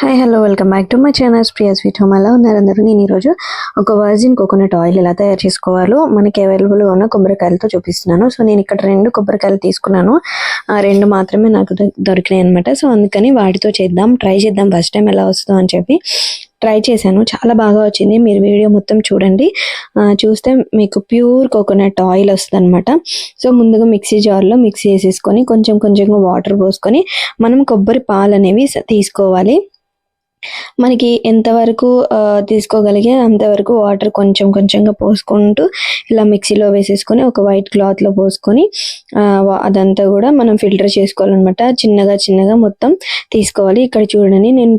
Hi hello welcome back to my channel Priya sweet home ఎలా ఉన్నారు అందరూ? నేను ఈరోజు ఒక వర్జిన్ కోకోనట్ ఆయిల్ ఎలా తయారు చేసుకోవాలో మనకి అవైలబుల్గా ఉన్న కొబ్బరికాయలతో చూపిస్తున్నాను. సో నేను ఇక్కడ రెండు కొబ్బరికాయలు తీసుకున్నాను. ఆ రెండు మాత్రమే నాకు దొరికినాయి అనమాట సో అందుకని వాటితో చేద్దాం ట్రై చేద్దాం. ఫస్ట్ టైం ఎలా వస్తుందో అని చెప్పి ట్రై చేశాను. చాలా బాగా వచ్చింది. మీరు వీడియో మొత్తం చూడండి. చూస్తే మీకు ప్యూర్ కోకోనట్ ఆయిల్ వస్తుంది అనమాట సో ముందుగా మిక్సీ జార్లో మిక్సీ వేసేసుకొని కొంచెం కొంచెంగా వాటర్ పోసుకొని మనం కొబ్బరి పాలు అనేవి తీసుకోవాలి. మనకి ఎంతవరకు తీసుకోగలిగే అంతవరకు వాటర్ కొంచెం కొంచెంగా పోసుకుంటూ ఇలా మిక్సీలో వేసేసుకొని ఒక వైట్ క్లాత్లో పోసుకొని అదంతా కూడా మనం ఫిల్టర్ చేసుకోవాలన్నమాట. చిన్నగా చిన్నగా మొత్తం తీసుకోవాలి. ఇక్కడ చూడండి నేను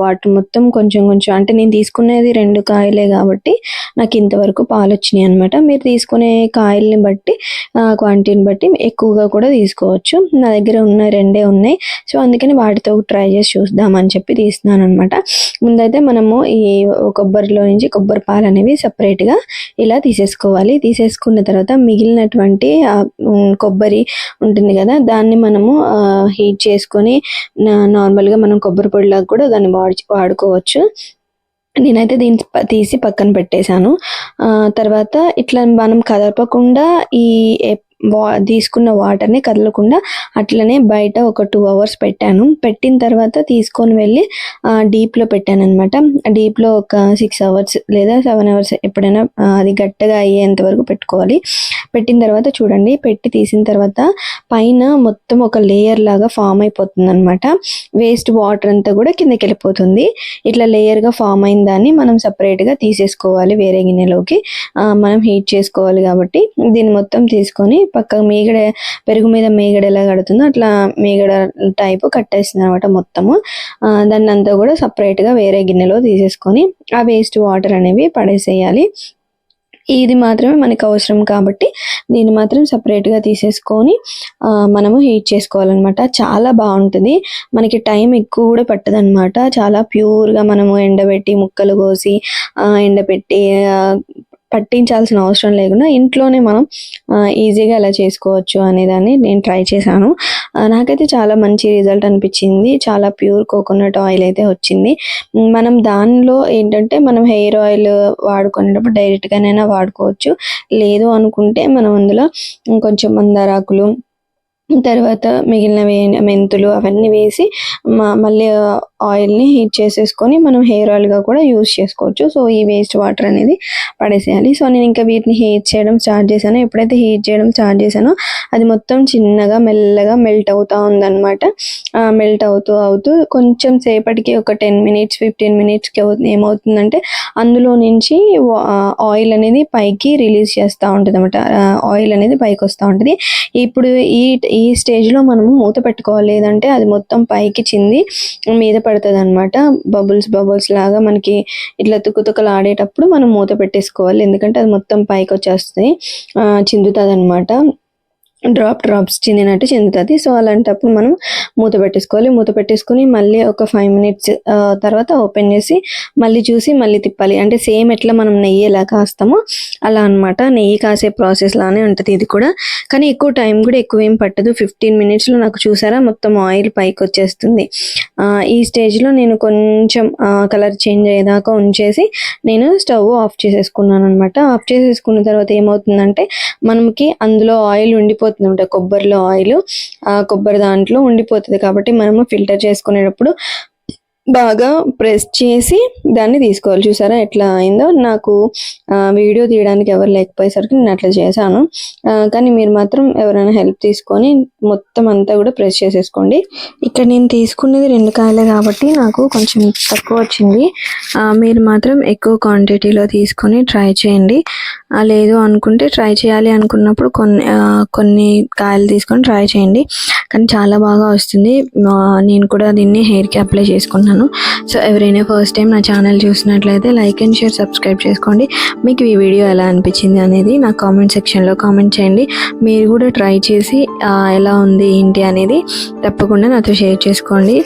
వాటర్ మొత్తం కొంచెం కొంచెం అంటే నేను తీసుకునేది రెండు కాయలే కాబట్టి నాకు ఇంతవరకు పాలు వచ్చినాయి అనమాట మీరు తీసుకునే కాయల్ని బట్టి క్వాంటిటీని బట్టి ఎక్కువగా కూడా తీసుకోవచ్చు. నా దగ్గర ఉన్న రెండే ఉన్నాయి. సో అందుకని వాటితో ట్రై చేసి చూద్దామని చెప్పి తీస్తున్నాను అనమాట ముందైతే మనము ఈ కొబ్బరిలో నుంచి కొబ్బరి పాలు అనేవి సపరేట్గా గా ఇలా తీసేసుకోవాలి. తీసేసుకున్న తర్వాత మిగిలినటువంటి కొబ్బరి ఉంటుంది కదా దాన్ని మనము హీట్ చేసుకొని నార్మల్గా గా మనం కొబ్బరి పొడిలాగా కూడా దాన్ని వాడు వాడుకోవచ్చు. నేనైతే దీన్ని తీసి పక్కన పెట్టేశాను. ఆ, తర్వాత ఇట్లా మనం కదపకుండా ఈ వా- తీసుకున్న వాటర్ని కదలకుండా అట్లనే బయట ఒక టూ అవర్స్ పెట్టాను. పెట్టిన తర్వాత తీసుకొని వెళ్ళి డీప్లో పెట్టాను అనమాట డీప్లో ఒక సిక్స్ అవర్స్ లేదా సెవెన్ అవర్స్ ఎప్పుడైనా అది గట్టిగా అయ్యేంత వరకు పెట్టుకోవాలి. పెట్టిన తర్వాత చూడండి పెట్టి తీసిన తర్వాత పైన మొత్తం ఒక లేయర్ లాగా ఫామ్ అయిపోతుంది అనమాట వేస్ట్ వాటర్ అంతా కూడా కిందకి వెళ్ళిపోతుంది. ఇట్లా లేయర్గా ఫామ్ అయిన దాన్ని మనం సపరేట్గా తీసేసుకోవాలి వేరే గిన్నెలోకి. మనం హీట్ చేసుకోవాలి కాబట్టి దీన్ని మొత్తం తీసుకొని పక్క మీగడ పెరుగు మీద మీగడ ఎలా కడుతుందో అట్లా మీగడ టైపు కట్టేస్తుంది అనమాట మొత్తము. దాన్ని అంతా కూడా సపరేట్గా వేరే గిన్నెలో తీసేసుకొని ఆ వేస్ట్ వాటర్ అనేవి పడేసేయాలి. ఇది మాత్రమే మనకు అవసరం కాబట్టి దీన్ని మాత్రం సపరేట్గా తీసేసుకొని మనము హీట్ చేసుకోవాలన్నమాట. చాలా బాగుంటుంది. మనకి టైం ఎక్కువ కూడా పట్టదనమాట చాలా ప్యూర్గా మనము ఎండబెట్టి ముక్కలు కోసి ఎండబెట్టి పట్టించాల్సిన అవసరం లేకుండా ఇంట్లోనే మనం ఈజీగా ఎలా చేసుకోవచ్చు అనేదాన్ని నేను ట్రై చేశాను. నాకైతే చాలా మంచి రిజల్ట్ అనిపించింది. చాలా ప్యూర్ కోకోనట్ ఆయిల్ అయితే వచ్చింది. మనం దానిలో ఏంటంటే మనం హెయిర్ ఆయిల్ వాడుకునేటప్పుడు డైరెక్ట్గానైనా వాడుకోవచ్చు. లేదు అనుకుంటే మనం అందులో కొంచెం మందారాకులు తర్వాత మిగిలినవి మెంతులు అవన్నీ వేసి మా మళ్ళీ ఆయిల్ని హీట్ చేసేసుకొని మనం హెయిర్ ఆయిల్గా కూడా యూస్ చేసుకోవచ్చు. సో ఈ వేస్ట్ వాటర్ అనేది పడేసేయాలి. సో నేను ఇంకా వీటిని హీట్ చేయడం స్టార్ట్ చేశాను. ఎప్పుడైతే హీట్ చేయడం స్టార్ట్ చేశానో అది మొత్తం చిన్నగా మెల్లగా మెల్ట్ అవుతూ ఉందన్నమాట. మెల్ట్ అవుతూ అవుతూ కొంచెం సేపటికి ఒక టెన్ మినిట్స్ ఫిఫ్టీన్ మినిట్స్కి ఏమవుతుందంటే అందులో నుంచి ఆయిల్ అనేది పైకి రిలీజ్ చేస్తూ ఉంటుంది అనమాట ఆయిల్ అనేది పైకి వస్తూ ఉంటుంది. ఇప్పుడు ఈ ఈ ఈ స్టేజ్లో మనము మూత పెట్టుకోవాలి. లేదంటే అది మొత్తం పైకి చింది మీద పడుతుంది అనమాట బబుల్స్ బబుల్స్ లాగా మనకి ఇట్లా తుకుతుకలు ఆడేటప్పుడు మనం మూత పెట్టేసుకోవాలి. ఎందుకంటే అది మొత్తం పైకి వచ్చేస్తుంది చిందుతుంది అనమాట డ్రాప్ డ్రాప్స్ చెందినట్టు చెందుతుంది సో అలాంటప్పుడు మనం మూత పెట్టేసుకోవాలి. మూత పెట్టేసుకొని మళ్ళీ ఒక ఫైవ్ మినిట్స్ తర్వాత ఓపెన్ చేసి మళ్ళీ చూసి మళ్ళీ తిప్పాలి. అంటే సేమ్ ఎట్లా మనం నెయ్యి ఎలా కాస్తామో అలా అన్నమాట. నెయ్యి కాసే ప్రాసెస్ లానే ఉంటుంది ఇది కూడా. కానీ ఎక్కువ టైం కూడా ఎక్కువ ఏం పట్టదు. ఫిఫ్టీన్ మినిట్స్లో నాకు చూసారా? మొత్తం ఆయిల్ పైకి వచ్చేస్తుంది. ఈ స్టేజ్లో నేను కొంచెం కలర్ చేంజ్ అయ్యేదాకా ఉంచేసి నేను స్టవ్ ఆఫ్ చేసేసుకున్నాను అనమాట ఆఫ్ చేసేసుకున్న తర్వాత ఏమవుతుందంటే మనకి అందులో ఆయిల్ ఉండిపోతుంది. అనమాట కొబ్బరిలో ఆయిల్ ఆ కొబ్బరి దాంట్లో ఉండిపోతుంది కాబట్టి మనము ఫిల్టర్ చేసుకునేటప్పుడు బాగా ప్రెస్ చేసి దాన్ని తీసుకోవాలి. చూసారా ఎట్లా అయిందో? నాకు వీడియో తీయడానికి ఎవరు లేకపోయేసరికి నేను అట్లా చేశాను. కానీ మీరు మాత్రం ఎవరైనా హెల్ప్ తీసుకొని మొత్తం అంతా కూడా ప్రెస్ చేసేసుకోండి. ఇక్కడ నేను తీసుకున్నది రెండు కాయలే కాబట్టి నాకు కొంచెం తక్కువ వచ్చింది. మీరు మాత్రం ఎక్కువ క్వాంటిటీలో తీసుకొని ట్రై చేయండి. లేదు అనుకుంటే ట్రై చేయాలి అనుకున్నప్పుడు కొన్ని కొన్ని కాయలు తీసుకొని ట్రై చేయండి. కానీ చాలా బాగా వస్తుంది. నేను కూడా దీన్ని హెయిర్కి అప్లై చేసుకున్నాను సో ఎవరైనా ఫస్ట్ టైం నా ఛానల్ చూసినట్లయితే లైక్ అండ్ షేర్ సబ్స్క్రైబ్ చేసుకోండి. మీకు ఈ వీడియో ఎలా అనిపించింది అనేది నా కామెంట్ సెక్షన్లో కామెంట్ చేయండి. మీరు కూడా ట్రై చేసి ఎలా ఉంది ఏంటి అనేది తప్పకుండా నాతో షేర్ చేసుకోండి.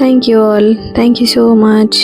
Thank you all thank you so much